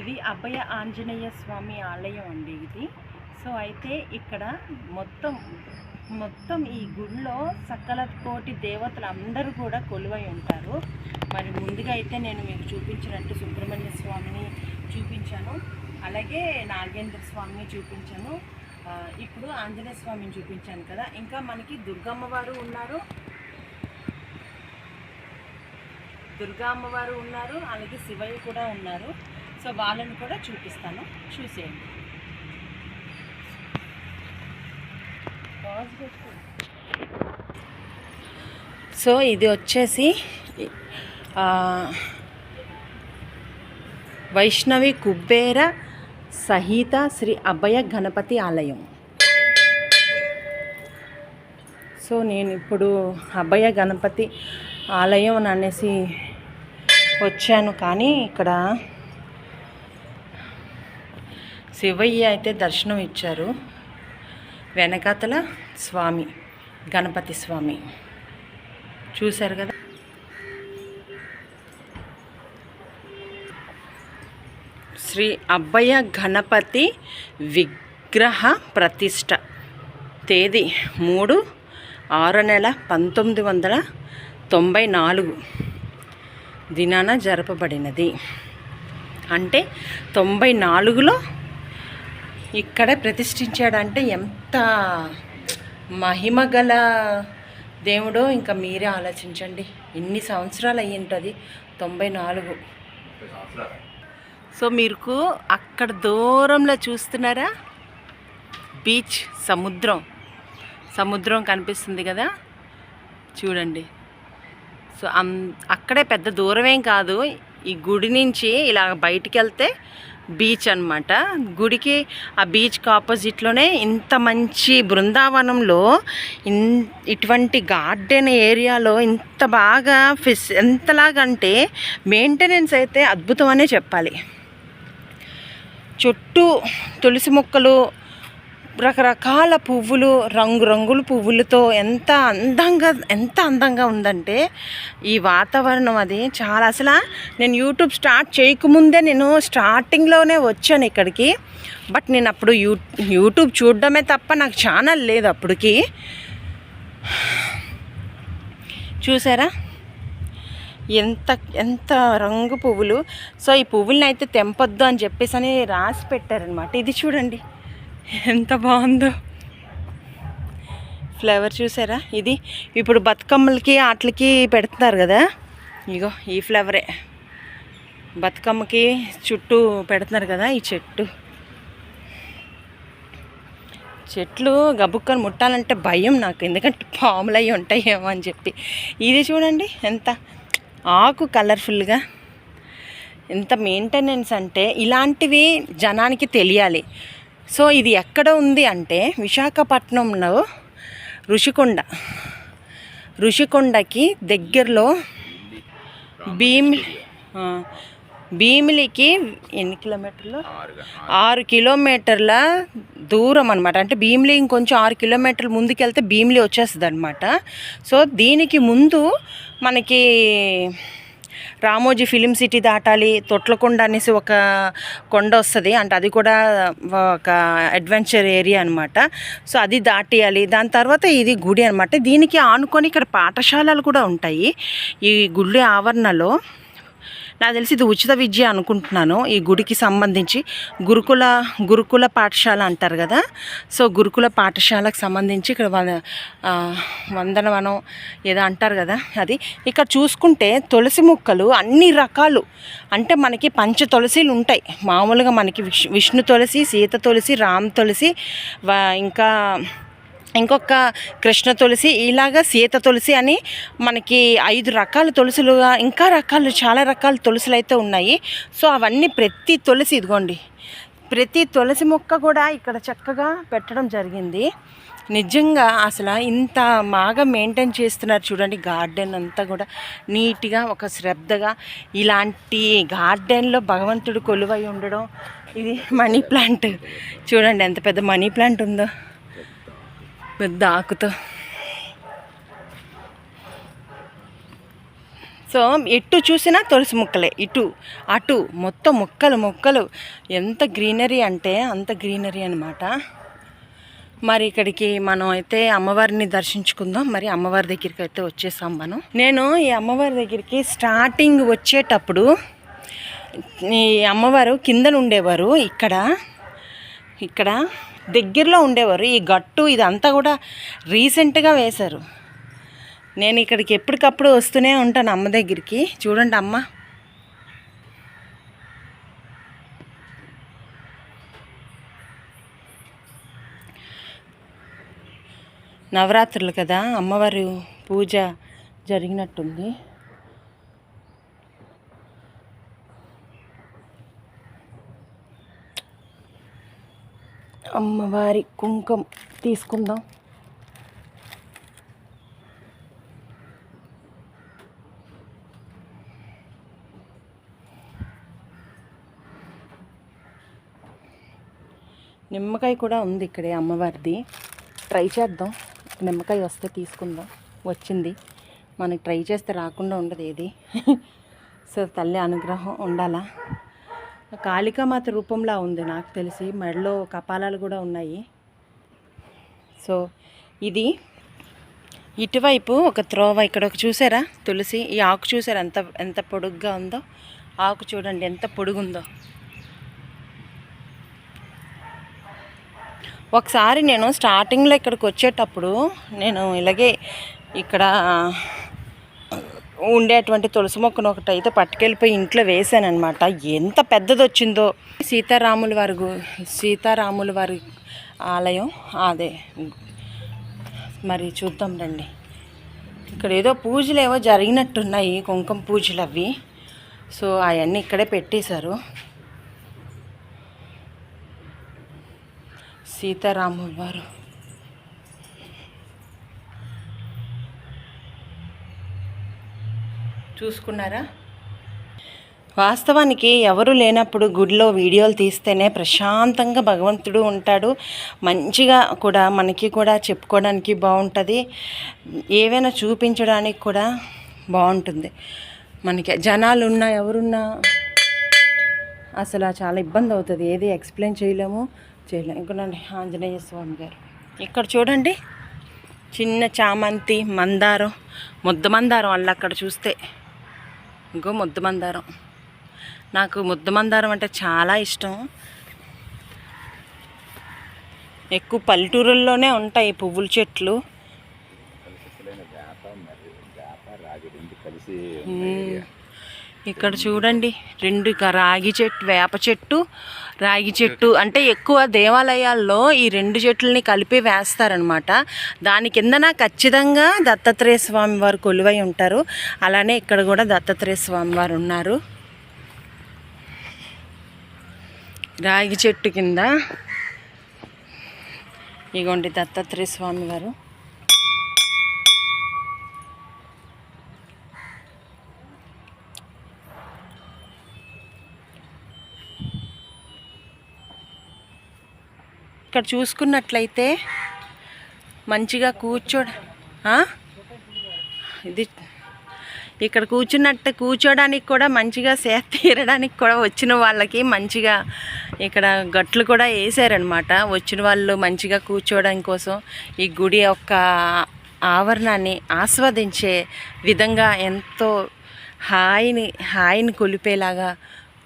ఇది అభయ ఆంజనేయ స్వామి ఆలయం అండి ఇది. సో అయితే ఇక్కడ మొత్తం మొత్తం ఈ గుడిలో సకల కోటి దేవతలు అందరూ కూడా కొలువై ఉంటారు. మరి ముందుగా అయితే నేను మీకు చూపించినట్టు సుబ్రహ్మణ్య స్వామిని చూపించాను. అలాగే నాగేంద్ర స్వామిని చూపించాను. ఇప్పుడు ఆంజనేయ స్వామిని చూపించాను కదా. ఇంకా మనకి దుర్గమ్మ వారు ఉన్నారు. దుర్గా అమ్మవారు ఉన్నారు. అలాగే శివయ్య కూడా ఉన్నారు. సో వాళ్ళని కూడా చూపిస్తాను. చూసేయండి. సో ఇది వచ్చేసి వైష్ణవి కుబేర సహిత శ్రీ అభయ గణపతి ఆలయం. సో నేను ఇప్పుడు అభయ గణపతి ఆలయం అని అనేసి వచ్చాను కానీ ఇక్కడ శివయ్య అయితే దర్శనం ఇచ్చారు. వెనకాతల స్వామి గణపతి స్వామి. చూశారు కదా? శ్రీ అబ్బయ్య గణపతి విగ్రహ ప్రతిష్ట. తేదీ మూడు ఆరు నెల పంతొమ్మిది వందల తొంభై నాలుగు. దినాన జరపబడినది. అంటే తొంభై నాలుగులో ఇక్కడ ప్రతిష్ఠించాడంటే ఎంత మహిమ గల దేవుడో ఇంకా మీరే ఆలోచించండి. ఎన్ని సంవత్సరాలు అయ్యి ఉంటుంది తొంభై నాలుగు. సో మీకు అక్కడ దూరంలో చూస్తున్నారా? బీచ్ సముద్రం. సముద్రం కనిపిస్తుంది కదా? చూడండి. సో అం అక్కడే పెద్ద దూరమేం కాదు. ఈ గుడి నుంచి ఇలా బయటికి వెళ్తే బీచ్ అన్నమాట. గుడికి ఆ బీచ్కి ఆపోజిట్లోనే ఇంత మంచి బృందావనంలో ఇన్ ఇటువంటి గార్డెన్ ఏరియాలో ఇంత బాగా ఫెస్ ఎంతలాగంటే మెయింటెనెన్స్ అయితే అద్భుతం అనే చెప్పాలి. చుట్టూ తులసి మొక్కలు రకరకాల పువ్వులు రంగురంగుల పువ్వులతో ఎంత అందంగా ఎంత అందంగా ఉందంటే ఈ వాతావరణం అది చాలా. అసలు నేను యూట్యూబ్ స్టార్ట్ చేయకముందే నేను స్టార్టింగ్లోనే వచ్చాను ఇక్కడికి. బట్ నేను అప్పుడు యూ యూట్యూబ్ చూడడమే తప్ప నాకు ఛానల్ లేదు అప్పటికి. చూసారా? ఎంత ఎంత రంగు పువ్వులు. సో ఈ పువ్వులని అయితే తెంపొద్దు అని చెప్పేసి అని రాసి పెట్టారనమాట ఇది చూడండి. ఎంత బాగుందో. ఫ్లేవర్ చూసారా? ఇది ఇప్పుడు బతుకమ్మలకి ఆటలకి పెడుతున్నారు కదా? ఇగో ఈ ఫ్లేవరే బతుకమ్మకి చుట్టూ పెడుతున్నారు కదా ఈ చెట్టు. చెట్లు గబుక్కని ముట్టాలంటే భయం నాకు. ఎందుకంటే పాములు అవి ఉంటాయేమో అని చెప్పి. ఇది చూడండి ఎంత ఆకు కలర్ఫుల్గా ఎంత మెయింటెనెన్స్ అంటే ఇలాంటివి జనానికి తెలియాలి. సో ఇది ఎక్కడ ఉంది అంటే విశాఖపట్నంలో ఋషికొండ. ఋషికొండకి దగ్గరలో భీమి భీమిలికి ఎన్ని కిలోమీటర్లు? ఆరు కిలోమీటర్ల దూరం అనమాట అంటే భీమిలి ఇంకొంచెం ఆరు కిలోమీటర్ల ముందుకెళ్తే భీమిలి వచ్చేస్తుంది అనమాట సో దీనికి ముందు మనకి రామోజీ ఫిలిం సిటీ దాటాలి తొట్లకొండ అనేసి ఒక కొండ వస్తుంది. అంటే అది కూడా ఒక అడ్వెంచర్ ఏరియా అనమాట సో అది దాటియాలి. దాని తర్వాత ఇది గుడి అనమాట దీనికి ఆనుకొని ఇక్కడ పాఠశాలలు కూడా ఉంటాయి. ఈ గుడి ఆవరణలో నాకు తెలిసి ఇది ఉచిత విద్య అనుకుంటున్నాను ఈ గుడికి సంబంధించి. గురుకుల గురుకుల పాఠశాల అంటారు కదా. సో గురుకుల పాఠశాలకు సంబంధించి ఇక్కడ వ- వందనవనం ఏదో అంటారు కదా అది. ఇక్కడ చూసుకుంటే తులసి మొక్కలు అన్ని రకాలు. అంటే మనకి పంచ తులసిలు ఉంటాయి. మామూలుగా మనకి విష్ విష్ణు తులసి సీత తులసి రామ్ తులసి వ- ఇంకా ఇంకొక కృష్ణ తులసి ఇలాగా సీత తులసి అని మనకి ఐదు రకాల తులసులుగా ఇంకా రకాలు చాలా రకాల తులసులు అయితే ఉన్నాయి. సో అవన్నీ ప్రతి తులసి ఇదిగోండి. ప్రతి తులసి మొక్క కూడా ఇక్కడ చక్కగా పెట్టడం జరిగింది. నిజంగా అసలు ఇంత బాగా మెయింటైన్ చేస్తున్నారు చూడండి గార్డెన్ అంతా కూడా నీట్గా ఒక శ్రద్ధగా. ఇలాంటి గార్డెన్లో భగవంతుడు కొలువై ఉండడం ఇది మనీ ప్లాంట్ చూడండి ఎంత పెద్ద మనీ ప్లాంట్ ఉందో. పెద్ద ఆకుతో. సో ఎటు చూసినా తులసి ముక్కలే. ఇటు అటు మొత్తం మొక్కలు మొక్కలు. ఎంత గ్రీనరీ అంటే అంత గ్రీనరీ అనమాట మరి ఇక్కడికి మనం అయితే అమ్మవారిని దర్శించుకుందాం. మరి అమ్మవారి దగ్గరికి అయితే వచ్చేసాం మనం. నేను ఈ అమ్మవారి దగ్గరికి స్టార్టింగ్ వచ్చేటప్పుడు ఈ అమ్మవారు కిందన ఉండేవారు ఇక్కడ ఇక్కడ దగ్గరలో ఉండేవారు. ఈ గట్టు ఇదంతా కూడా రీసెంట్గా వేశారు. నేను ఇక్కడికి ఎప్పటికప్పుడు వస్తూనే ఉంటాను అమ్మ దగ్గరికి. చూడండి అమ్మ. నవరాత్రులు కదా. అమ్మవారి పూజ జరిగినట్టుంది. అమ్మవారి కుంకం తీసుకుందాం. నిమ్మకాయ కూడా ఉంది ఇక్కడే అమ్మవారిది. ట్రై చేద్దాం. నిమ్మకాయ వస్తే తీసుకుందాం. వచ్చింది. మనకి ట్రై చేస్తే రాకుండా ఉండదు ఏది. సో తల్లి అనుగ్రహం ఉండాలా? కాళికామాత రూపంలా ఉంది నాకు తెలిసి. మెడలో కపాలాలు కూడా ఉన్నాయి. సో ఇది ఇటువైపు ఒక త్రోవ. ఇక్కడ ఒక చూసారా? తులసి ఈ ఆకు చూసారా? ఎంత ఎంత పొడుగ్గా ఉందో. ఆకు చూడండి ఎంత పొడుగుందో. ఒకసారి నేను స్టార్టింగ్లో ఇక్కడికి వచ్చేటప్పుడు నేను ఇలాగే ఇక్కడ ఉండేటువంటి తులసి మొక్కను ఒకటి అయితే పట్టుకెళ్ళిపోయి ఇంట్లో వేసాను అనమాట ఎంత పెద్దది వచ్చిందో సీతారాముల వారి సీతారాముల వారి ఆలయం అదే. మరి చూద్దాం రండి. ఇక్కడ ఏదో పూజలు ఏవో జరిగినట్టున్నాయి కుంకుమ పూజలు అవి. సో అవన్నీ ఇక్కడే పెట్టేశారు. సీతారాముల వారు. చూసుకున్నారా? వాస్తవానికి ఎవరు లేనప్పుడు గుడిలో వీడియోలు తీస్తేనే ప్రశాంతంగా భగవంతుడు ఉంటాడు. మంచిగా కూడా మనకి కూడా చెప్పుకోవడానికి బాగుంటుంది. ఏవైనా చూపించడానికి కూడా బాగుంటుంది. మనకి జనాలు ఉన్నా ఎవరున్నా అసలు చాలా ఇబ్బంది అవుతుంది. ఏది ఎక్స్ప్లెయిన్ చేయలేము. చేయలేము. ఇంకోనండి ఆంజనేయ స్వామి గారు. ఇక్కడ చూడండి. చిన్న చామంతి మందారం ముద్ద మందారం అల్ల అక్కడ చూస్తే ఇంకో ముద్ద మందారం. నాకు ముద్ద మందారం అంటే చాలా ఇష్టం. ఎక్కువ పల్లెటూరుల్లోనే ఉంటాయి పువ్వుల చెట్లు. మ్మ్. ఇక్కడ చూడండి రెండు రాగి చెట్టు వేప చెట్టు రాగి చెట్టు. అంటే ఎక్కువ దేవాలయాల్లో ఈ రెండు చెట్లని కలిపి వేస్తారనమాట దాని కిందన ఖచ్చితంగా దత్తాత్రేయ స్వామి వారు కొలువై ఉంటారు. అలానే ఇక్కడ కూడా దత్తాత్రేయ స్వామి వారు ఉన్నారు. రాగి చెట్టు కింద ఇగోండి దత్తాత్రేయ స్వామి వారు. ఇక్కడ చూసుకున్నట్లయితే మంచిగా కూర్చో ఇది ఇక్కడ కూర్చున్నట్టు కూర్చోడానికి కూడా మంచిగా సేద తీరడానికి కూడా వచ్చిన వాళ్ళకి మంచిగా ఇక్కడ గట్లు కూడా వేసారనమాట వచ్చిన వాళ్ళు మంచిగా కూర్చోవడానికి కోసం ఈ గుడి యొక్క ఆవరణాన్ని ఆస్వాదించే విధంగా ఎంతో హాయిని హాయిని కొలిపేలాగా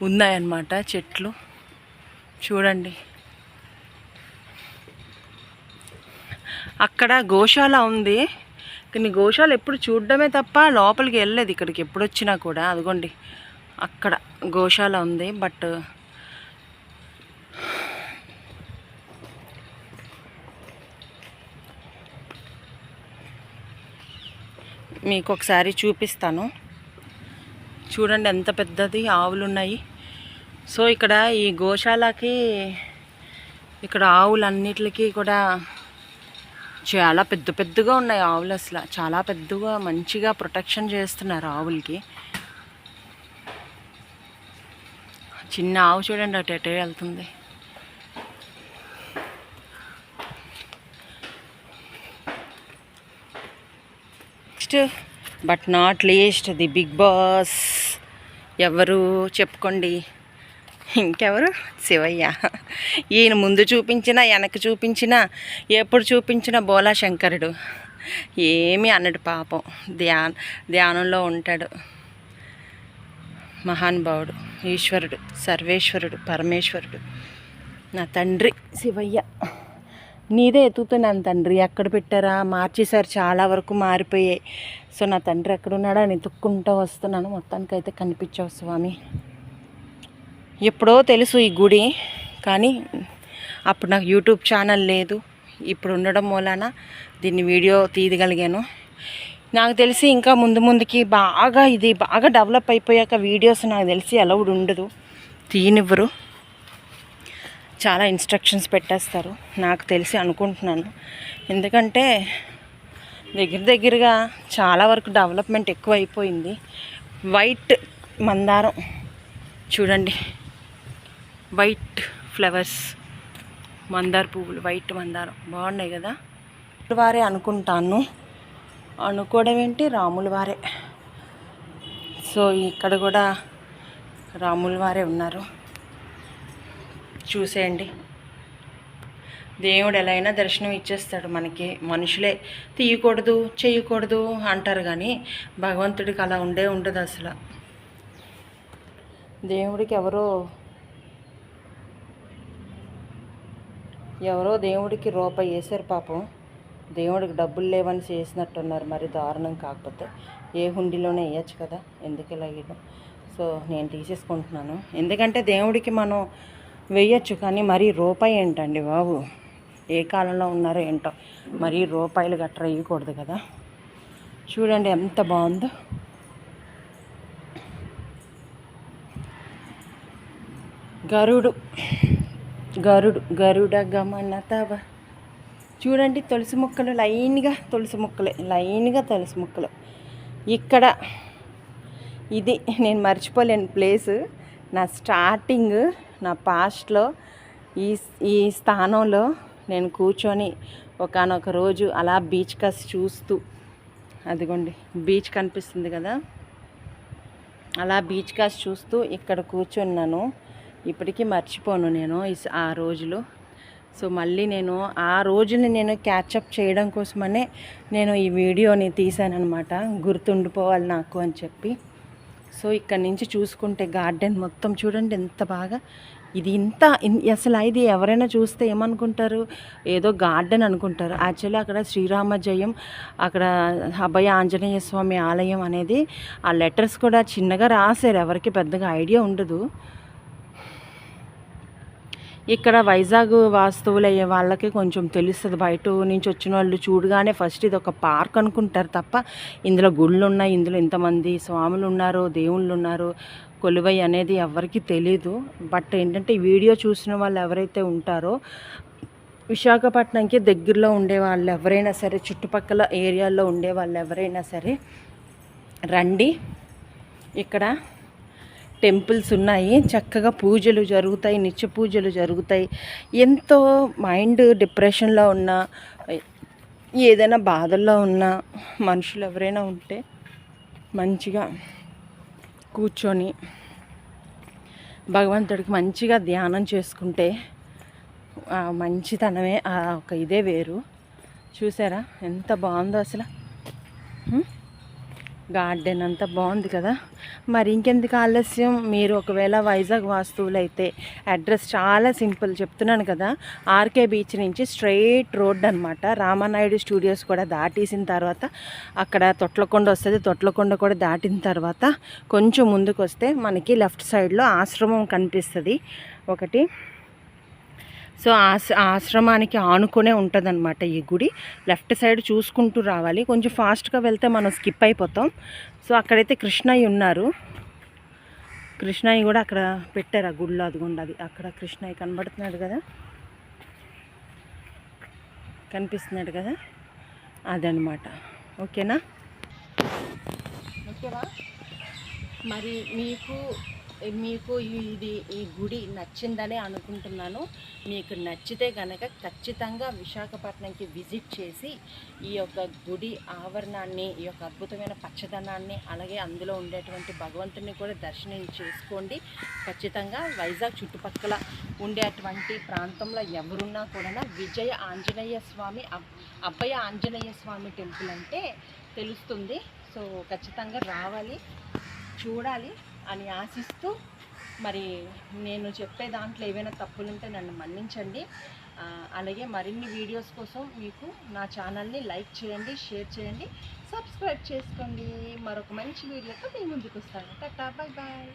ఉన్నాయన్నమాట చెట్లు. చూడండి. అక్కడ గోశాల ఉంది. కానీ గోశాల ఎప్పుడు చూడడమే తప్ప లోపలికి వెళ్ళలేదు. ఇక్కడికి ఎప్పుడు వచ్చినా కూడా. అదిగోండి. అక్కడ గోశాల ఉంది. బట్ మీకు ఒకసారి చూపిస్తాను. చూడండి ఎంత పెద్దది. ఆవులు ఉన్నాయి సో ఇక్కడ ఈ గోశాలకి ఇక్కడ ఆవులన్నిటికీ కూడా చాలా పెద్ద పెద్దగా ఉన్నాయి ఆవులు అసలు. చాలా పెద్దగా మంచిగా ప్రొటెక్షన్ చేస్తున్నారు ఆవులకి. చిన్న ఆవు చూడండి అటు ఎటే వెళ్తుంది. Next but not least the Bigg Boss ఎవరు? చెప్పుకోండి. ఇంకెవరు? శివయ్య. ఈయన ముందు చూపించినా వెనక చూపించిన ఎప్పుడు చూపించిన బోలా శంకరుడు. ఏమీ అన్నడు పాపం. ధ్యాన ధ్యానంలో ఉంటాడు. మహానుభావుడు ఈశ్వరుడు సర్వేశ్వరుడు పరమేశ్వరుడు. నా తండ్రి శివయ్య. నీదే ఎత్తుతున్నాను తండ్రి. ఎక్కడ పెట్టారా? మార్చేశారు చాలా వరకు మారిపోయాయి. సో నా తండ్రి ఎక్కడున్నాడా? అని ఎత్తుక్కుంటూ వస్తున్నాను. మొత్తానికైతే కనిపించావు స్వామి. ఎప్పుడో తెలుసు ఈ గుడి కానీ అప్పుడు నాకు యూట్యూబ్ ఛానల్ లేదు. ఇప్పుడు ఉండడం మూలాన దీన్ని వీడియో తీయగలిగాను. నాకు తెలిసి ఇంకా ముందు ముందుకి బాగా ఇది బాగా డెవలప్ అయిపోయాక వీడియోస్ నాకు తెలిసి అలౌడ్ ఉండదు. తీయనివ్వరు. చాలా ఇన్స్ట్రక్షన్స్ పెట్టేస్తారు. నాకు తెలిసి అనుకుంటున్నాను. ఎందుకంటే దగ్గర దగ్గరగా చాలా వరకు డెవలప్మెంట్ ఎక్కువ అయిపోయింది వైట్ మందారం. చూడండి. వైట్ ఫ్లవర్స్ మందార పువ్వులు వైట్ మందారం బాగున్నాయి కదా? వారే అనుకుంటాను. అనుకోవడం ఏంటి? రాముల వారే. సో ఇక్కడ కూడా రాముల వారే ఉన్నారు. చూసేయండి. దేవుడు ఎలా అయినా దర్శనం ఇచ్చేస్తాడు మనకి. మనుషులే తీయకూడదు చేయకూడదు అంటారు కానీ భగవంతుడికి అలా ఉండే ఉండదు అసలు. దేవుడికి ఎవరో ఎవరో దేవుడికి రూపాయి వేశారు పాపం. దేవుడికి డబ్బులు లేవని చేసినట్టున్నారు. మరి దారుణం కాకపోతే ఏ హుండీలోనే వేయచ్చు కదా? ఎందుకు ఇలా వేయడం? సో నేను తీసేసుకుంటున్నాను. ఎందుకంటే దేవుడికి మనం వేయచ్చు కానీ మరీ రూపాయి ఏంటండి బాబు? ఏ కాలంలో ఉన్నారో ఏంటో మరీ రూపాయలు గట్రా వేయకూడదు కదా? చూడండి ఎంత బాగుందో. గరుడు. గరుడు గరుడ గమన తవ చూడండి తులసి మొక్కలు లైన్గా తులసి మొక్కలే లైన్గా తులసి మొక్కలు. ఇక్కడ ఇది నేను మర్చిపోలేని ప్లేస్. నా స్టార్టింగ్ నా పాస్ట్లో ఈ ఈ స్థానంలో నేను కూర్చొని ఒకనొక రోజు అలా బీచ్ కస్ చూస్తూ అదిగోండి బీచ్ కనిపిస్తుంది కదా. అలా బీచ్ కాస్ చూస్తూ ఇక్కడ కూర్చున్నాను. ఇప్పటికీ మర్చిపోను నేను ఆ రోజులు. సో మళ్ళీ నేను ఆ రోజుని నేను క్యాచప్ చేయడం కోసమనే నేను ఈ వీడియోని తీశానమాట గుర్తుండిపోవాలి నాకు అని చెప్పి. సో ఇక్కడ నుంచి చూసుకుంటే గార్డెన్ మొత్తం చూడండి ఎంత బాగా. ఇది ఇంత అసలు ఇది ఎవరైనా చూస్తే ఏమనుకుంటారు? ఏదో గార్డెన్ అనుకుంటారు. యాక్చువల్లీ అక్కడ శ్రీరామ జయం అక్కడ అభయ ఆంజనేయ స్వామి ఆలయం అనేది ఆ లెటర్స్ కూడా చిన్నగా రాశారు. ఎవరికి పెద్దగా ఐడియా ఉండదు. ఇక్కడ వైజాగ్ వాస్తువులు అయ్యే వాళ్ళకి కొంచెం తెలుస్తుంది. బయట నుంచి వచ్చిన వాళ్ళు చూడగానే ఫస్ట్ ఇది ఒక పార్క్ అనుకుంటారు తప్ప ఇందులో గుళ్ళు ఉన్నాయి ఇందులో ఇంతమంది స్వాములు ఉన్నారు దేవుళ్ళు ఉన్నారు కొలువై అనేది ఎవరికి తెలీదు. బట్ ఏంటంటే ఈ వీడియో చూసిన వాళ్ళు ఎవరైతే ఉంటారో విశాఖపట్నంకి దగ్గరలో ఉండే వాళ్ళు ఎవరైనా సరే చుట్టుపక్కల ఏరియాల్లో ఉండే వాళ్ళు ఎవరైనా సరే రండి. ఇక్కడ టెంపుల్స్ ఉన్నాయి. చక్కగా పూజలు జరుగుతాయి. నిత్య పూజలు జరుగుతాయి. ఎంతో మైండ్ డిప్రెషన్లో ఉన్న ఏదైనా బాధల్లో ఉన్న మనుషులు ఎవరైనా ఉంటే మంచిగా కూర్చొని భగవంతుడికి మంచిగా ధ్యానం చేసుకుంటే ఆ మంచితనమే ఆ ఒక ఇదే వేరు. చూసారా? ఎంత బాగుందో అసలు. గార్డెన్ అంతా బాగుంది కదా. మరి ఇంకెందుకు ఆలస్యం? మీరు ఒకవేళ వైజాగ్ వాస్తువులు అయితే అడ్రస్ చాలా సింపుల్ చెప్తున్నాను కదా. ఆర్కే బీచ్ నుంచి స్ట్రైట్ రోడ్ అనమాట రామానాయుడు స్టూడియోస్ కూడా దాటేసిన తర్వాత అక్కడ తొట్లకొండ వస్తుంది. తొట్లకొండ కూడా దాటిన తర్వాత కొంచెం ముందుకు వస్తే మనకి లెఫ్ట్ సైడ్లో ఆశ్రమం కనిపిస్తుంది. ఒకటి. సో ఆశ ఆశ్రమానికి ఆనుకునే ఉంటుందన్నమాట ఈ గుడి. లెఫ్ట్ సైడ్ చూసుకుంటూ రావాలి. కొంచెం ఫాస్ట్గా వెళ్తే మనం స్కిప్ అయిపోతాం. సో అక్కడైతే కృష్ణయ్య ఉన్నారు. కృష్ణయ్య కూడా అక్కడ పెట్టారు ఆ గుడిలో. అదిగోండి అది అక్కడ కృష్ణయ్య కనబడుతున్నాడు కదా. కనిపిస్తున్నాడు కదా. అదనమాట ఓకేనా? ఓకేనా మరి మీకు మీకు ఇది ఈ గుడి నచ్చిందనే అనుకుంటున్నాను. మీకు నచ్చితే కనుక ఖచ్చితంగా విశాఖపట్నంకి విజిట్ చేసి ఈ యొక్క గుడి ఆవరణాన్ని ఈ యొక్క అద్భుతమైన పచ్చదనాన్ని అలాగే అందులో ఉండేటువంటి భగవంతుని కూడా దర్శనం చేసుకోండి. ఖచ్చితంగా వైజాగ్ చుట్టుపక్కల ఉండేటువంటి ప్రాంతంలో ఎవరున్నా కూడా విజయ ఆంజనేయ స్వామి అబ్- అబ్బయ్య ఆంజనేయ స్వామి టెంపుల్ అంటే తెలుస్తుంది. సో ఖచ్చితంగా రావాలి చూడాలి. అని ఆశిస్తూ మరి నేను చెప్పే దాంట్లో ఏవైనా తప్పులుంటే నన్ను మన్నించండి. అలాగే మరిన్ని వీడియోస్ కోసం మీకు నా ఛానల్ని లైక్ చేయండి షేర్ చేయండి సబ్స్క్రైబ్ చేసుకోండి. మరొక మంచి వీడియోతో మీ ముందుకు వస్తాను. Tata bye bye.